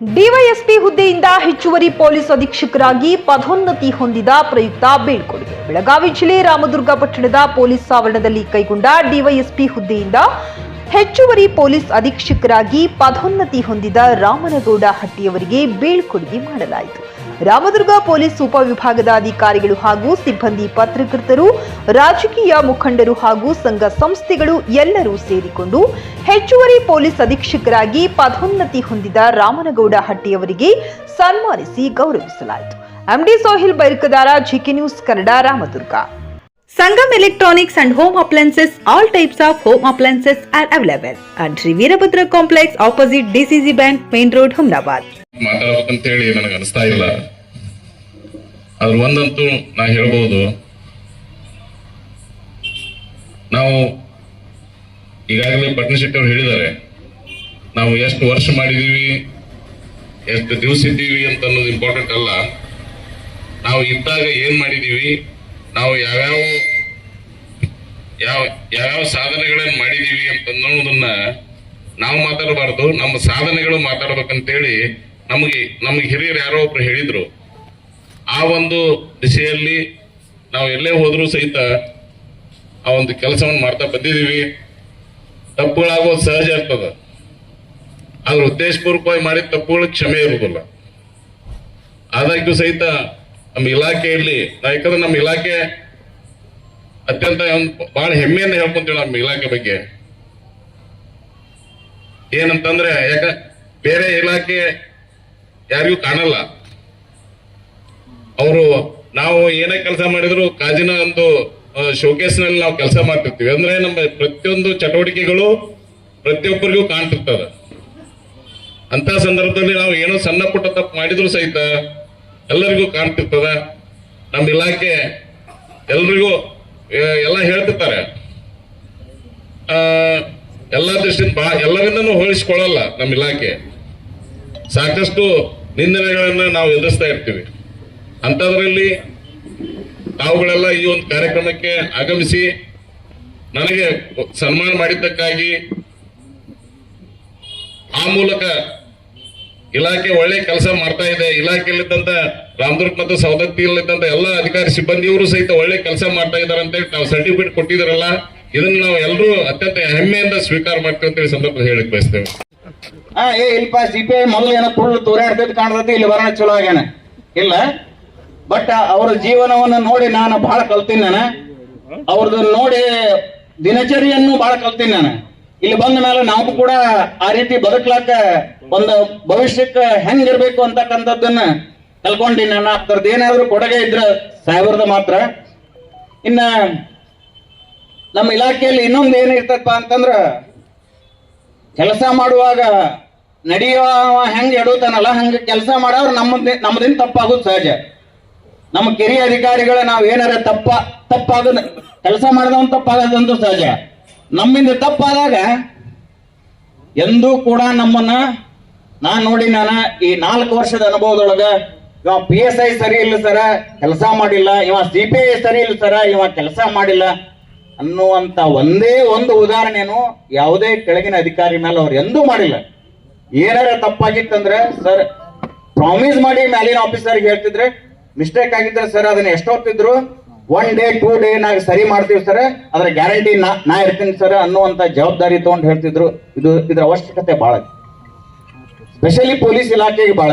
DYSP ಹುದ್ದೆಯಿಂದ ಹೆಚ್ಚುವರಿ police ಅಧೀಕ್ಷಕರಾಗಿ ಪದೋನ್ನತಿ ಹೊಂದಿದ ಪ್ರಯುಕ್ತ ಬೀಳ್ಕೊಡುಗೆ. ಬೆಳಗಾವಿ ಜಿಲ್ಲೆ ರಾಮದುರ್ಗ ಪಟ್ಟಣದ ಪೊಲೀಸ್ ಆವರಣದಲ್ಲಿ ಕೈಗೊಂಡ ಡಿವೈಎಸ್ಪಿ ಹುದ್ದೆಯಿಂದ ಹೆಚ್ಚುವರಿ ಪೊಲೀಸ್ ಅಧೀಕ್ಷಕರಾಗಿ ಪದೋನ್ನತಿ ಹೊಂದಿದ ರಾಮನಗೌಡ ಹಟ್ಟಿಯವರಿಗೆ ಬೀಳ್ಕೊಡುಗೆ ಮಾಡಲಾಯಿತು. ರಾಮದುರ್ಗ ಪೊಲೀಸ್ ಉಪವಿಭಾಗದ ಅಧಿಕಾರಿಗಳು ಹಾಗೂ ಸಿಬ್ಬಂದಿ ಪತ್ರಕರ್ತರು ರಾಜಕೀಯ ಮುಖಂಡರು ಹಾಗೂ ಸಂಘ ಸಂಸ್ಥೆಗಳು ಎಲ್ಲರೂ ಸೇರಿಕೊಂಡು ಹೆಚ್ಚುವರಿ ಪೊಲೀಸ್ ಅಧೀಕ್ಷಕರಾಗಿ ಪದೋನ್ನತಿ ಹೊಂದಿದ ರಾಮನಗೌಡ ಹಟ್ಟಿಯವರಿಗೆ ಸನ್ಮಾನಿಸಿ ಗೌರವಿಸಲಾಯಿತು. MD Sohil Bairkadar GK news Kannada Ramdurg. Sangam electronics and home appliances all types of home home are available available. Shri Veerabhadra complex opposite DCC bank main road Road, Humnabad. ಮಾತಾಡ್ಬೇಕಂತೇಳಿ ನನಗೆ ಅನಿಸ್ತಾ ಇಲ್ಲ. ಅದ್ರ ಒಂದಂತೂ ನಾ ಹೇಳ್ಬೋದು. ನಾವು ಈಗಾಗಲೇ ಪಟ್ನಶೆಟ್ಟಿ ಅವ್ರು ಹೇಳಿದ್ದಾರೆ. ನಾವು ಎಷ್ಟು ವರ್ಷ ಮಾಡಿದೀವಿ, ಎಷ್ಟು ದಿವಸ ಇದ್ದೀವಿ ಅಂತ ಅನ್ನೋದು ಇಂಪಾರ್ಟೆಂಟ್ ಅಲ್ಲ. ನಾವು ಇದ್ದಾಗ ಏನ್ ಮಾಡಿದೀವಿ, ನಾವು ಯಾವ್ಯಾವ, ಯಾವ, ಯಾವ್ಯಾವ ಸಾಧನೆಗಳನ್ನು ಮಾಡಿದೀವಿ ಅಂತ ಅನ್ನೋದನ್ನ ನಾವು ಮಾತಾಡಬಾರ್ದು. ನಮ್ಮ ಸಾಧನೆಗಳು ಮಾತಾಡ್ಬೇಕಂತೇಳಿ ನಮಗೆ ನಮಗೆ ಹಿರಿಯರು ಯಾರೋ ಒಬ್ರು ಹೇಳಿದ್ರು, ಆ ಒಂದು ದಿಸೆಯಲ್ಲಿ ನಾವು ಎಲ್ಲೇ ಹೋದರೂ ಸಹಿತ ಆ ಒಂದು ಕೆಲಸವನ್ನು ಮಾಡ್ತಾ ಬಂದಿದ್ದೀವಿ. ತಪ್ಪುಗಳಾಗೋದು ಸಹಜ ಇರ್ತದ ಆದ್ರೆ ಉದ್ದೇಶಪೂರ್ವಕವಾಗಿ ಮಾಡಿದ ತಪ್ಪುಗಳು ಕ್ಷಮೆ ಇರುವುದಿಲ್ಲ. ಆದಾಗ್ಯೂ ಸಹಿತ ನಮ್ಮ ಇಲಾಖೆಯಲ್ಲಿ ನಾ ಯಾಕಂದ್ರೆ ನಮ್ಮ ಇಲಾಖೆ ಅತ್ಯಂತ ಒಂದು ಬಹಳ ಹೆಮ್ಮೆಯನ್ನು ಹೇಳ್ಕೊಂತೀವಿ ನಮ್ಮ ಇಲಾಖೆ ಬಗ್ಗೆ. ಏನಂತಂದ್ರೆ, ಯಾಕ ಬೇರೆ ಇಲಾಖೆ ಯಾರಿಗೂ ಕಾಣಲ್ಲ. ಅವರು ನಾವು ಏನೇ ಕೆಲಸ ಮಾಡಿದ್ರು ಕಾಜಿನ ಒಂದು ಶೋಕೇಸ್ನಲ್ಲಿ ನಾವು ಕೆಲಸ ಮಾಡ್ತಿರ್ತೀವಿ. ಅಂದ್ರೆ ನಮ್ಮ ಪ್ರತಿಯೊಂದು ಚಟುವಟಿಕೆಗಳು ಪ್ರತಿಯೊಬ್ಬರಿಗೂ ಕಾಣ್ತಿರ್ತದೆ ಅಂತ ಸಂದರ್ಭದಲ್ಲಿ ನಾವು ಏನೋ ಸಣ್ಣ ಪುಟ್ಟ ತಪ್ಪು ಮಾಡಿದ್ರು ಸಹಿತ ಎಲ್ಲರಿಗೂ ಕಾಣ್ತಿರ್ತದ. ನಮ್ಮ ಇಲಾಖೆ ಎಲ್ರಿಗೂ ಎಲ್ಲ ಹೇಳ್ತಿರ್ತಾರೆ. ಎಲ್ಲ ದೃಷ್ಟಿಯಿಂದ ಎಲ್ಲರಿಂದನೂ ಹೋಲಿಸ್ಕೊಳ್ಳಲ್ಲ ನಮ್ಮ ಇಲಾಖೆ. ಸಾಕಷ್ಟು ನಿಂದನೆಗಳನ್ನ ನಾವು ಎದುರಿಸ್ತಾ ಇರ್ತೀವಿ. ಅಂಥದ್ರಲ್ಲಿ ತಾವುಗಳೆಲ್ಲ ಈ ಒಂದು ಕಾರ್ಯಕ್ರಮಕ್ಕೆ ಆಗಮಿಸಿ ನನಗೆ ಸನ್ಮಾನ ಮಾಡಿದ್ದಕ್ಕಾಗಿ ಆ ಮೂಲಕ ಇಲಾಖೆ ಒಳ್ಳೆ ಕೆಲಸ ಮಾಡ್ತಾ ಇದೆ. ಇಲಾಖೆಯಲ್ಲಿದ್ದಂತ ರಾಮದುರ್ಗ ಮತ್ತು ಸವದತ್ತಿಯಲ್ಲಿದ್ದಂತ ಎಲ್ಲ ಅಧಿಕಾರಿ ಸಿಬ್ಬಂದಿಯವರು ಸಹಿತ ಒಳ್ಳೆ ಕೆಲಸ ಮಾಡ್ತಾ ಇದ್ದಾರೆ ಅಂತೇಳಿ ನಾವು ಸರ್ಟಿಫಿಕೇಟ್ ಕೊಟ್ಟಿದಾರಲ್ಲ ಇದನ್ನು ನಾವು ಎಲ್ಲರೂ ಅತ್ಯಂತ ಹೆಮ್ಮೆಯಿಂದ ಸ್ವೀಕಾರ ಮಾಡ್ತೀವಿ ಅಂತೇಳಿ ಸಂದರ್ಭದಲ್ಲಿ ಹೇಳಕ್ ಬಯಸ್ತೇವೆ. ಹಾ ಏ, ಇಲ್ಪ ಸಿ ಮೊದಲು ಏನೋ ಫುಲ್ ತೂರಾಡ್ತೈತಿ ಕಾಣ್ತೈತಿ, ಇಲ್ಲಿ ವರ್ಣ ಚಲೋ ಆಗ್ಯಾನ. ಇಲ್ಲ. ಬಟ್ ಅವ್ರ ಜೀವನವನ್ನ ನೋಡಿ ನಾನು ಬಹಳ ಕಲ್ತೀನಿ ನಾನು. ಅವ್ರದ್ದು ನೋಡಿ ದಿನಚರಿಯನ್ನು ಬಹಳ ಕಲ್ತೀನಿ ನಾನು. ಇಲ್ಲಿ ಬಂದ ಮೇಲೆ ನಾವು ಕೂಡ ಆ ರೀತಿ ಬದುಕ್ಲಾಕ ಒಂದು ಭವಿಷ್ಯಕ್ಕೆ ಹೆಂಗಿರ್ಬೇಕು ಅಂತಕ್ಕಂಥದ್ದನ್ನ ಕಲ್ಕೊಂಡಿನಿ ನಾನು ಅದ್ರದ್ದು ಏನಾದ್ರೂ ಕೊಡುಗೆ ಇದ್ರೆ ಸಾಹೇಬ್ರದ ಮಾತ್ರ. ಇನ್ನ ನಮ್ಮ ಇಲಾಖೆಯಲ್ಲಿ ಇನ್ನೊಂದು ಏನಿರ್ತಪ್ಪ ಅಂತಂದ್ರ ಕೆಲಸ ಮಾಡುವಾಗ ನಡೆಯುವ ಹೆಂಗ್ ಎಡುತ್ತಾನಲ್ಲ ಹಂಗ ಕೆಲಸ ಮಾಡೋರು ನಮ್ಮ ನಮ್ಮದಿಂದ ತಪ್ಪಾಗೋದು ಸಹಜ. ನಮ್ಮ ಕಿರಿಯ ಅಧಿಕಾರಿಗಳ ನಾವು ಏನಾರ ತಪ್ಪ ತಪ್ಪಾದ ಕೆಲಸ ಮಾಡಿದವನ್ ತಪ್ಪಾಗದಂದು ಸಹಜ. ನಮ್ಮಿಂದ ತಪ್ಪಾದಾಗ ಎಂದೂ ಕೂಡ ನಮ್ಮನ್ನ ನಾನು ನೋಡಿ ನಾನು ಈ ನಾಲ್ಕು ವರ್ಷದ ಅನುಭವದೊಳಗ ಇವ ಪಿ ಎಸ್ ಐ ಸರಿ ಇಲ್ಲ ಸರ, ಕೆಲಸ ಮಾಡಿಲ್ಲ, ಇವ ಸಿ ಪಿ ಐ ಸರಿ ಇಲ್ಲ ಸರ, ಇವ ಕೆಲಸ ಮಾಡಿಲ್ಲ ಅನ್ನುವಂತ ಒಂದೇ ಒಂದು ಉದಾಹರಣೆನು ಯಾವುದೇ ಕೆಳಗಿನ ಅಧಿಕಾರಿ ಮೇಲೆ ಅವ್ರು ಎಂದೂ ಮಾಡಿಲ್ಲ. ಏನಾರ ತಪ್ಪಾಗಿತ್ತಂದ್ರೆ, ಸರ್ ಪ್ರಾಮಿಸ್ ಮಾಡಿ ಮೇಲಿನ ಆಫೀಸರ್ಗೆ ಹೇಳ್ತಿದ್ರೆ ಮಿಸ್ಟೇಕ್ ಆಗಿದ್ರೆ ಸರ್ ಅದನ್ನ ಎಷ್ಟೊತ್ತಿದ್ರು? ಒನ್ ಡೇ ಟೂ ಡೇ ನಾಗ ಸರಿ ಮಾಡ್ತೀವಿ ಸರ್ ಅದ್ರ ಗ್ಯಾರಂಟಿ ನಾ ಇರ್ತೀನಿ ಸರ್ ಅನ್ನುವಂತ ಜವಾಬ್ದಾರಿ ತಗೊಂಡು ಹೇಳ್ತಿದ್ರು. ಇದು, ಇದ್ರ ಅವಶ್ಯಕತೆ ಬಹಳ ಸ್ಪೆಷಲಿ ಪೊಲೀಸ್ ಇಲಾಖೆಗೆ ಬಹಳ